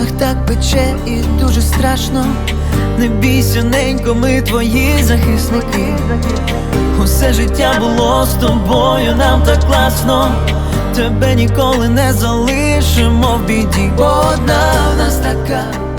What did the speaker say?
ранах так пече і дуже страшно. Не бійся, ненько, ми твої захисники. Усе життя було з тобою, нам так класно. Тебе ніколи не залишимо в біді. Бо одна в нас така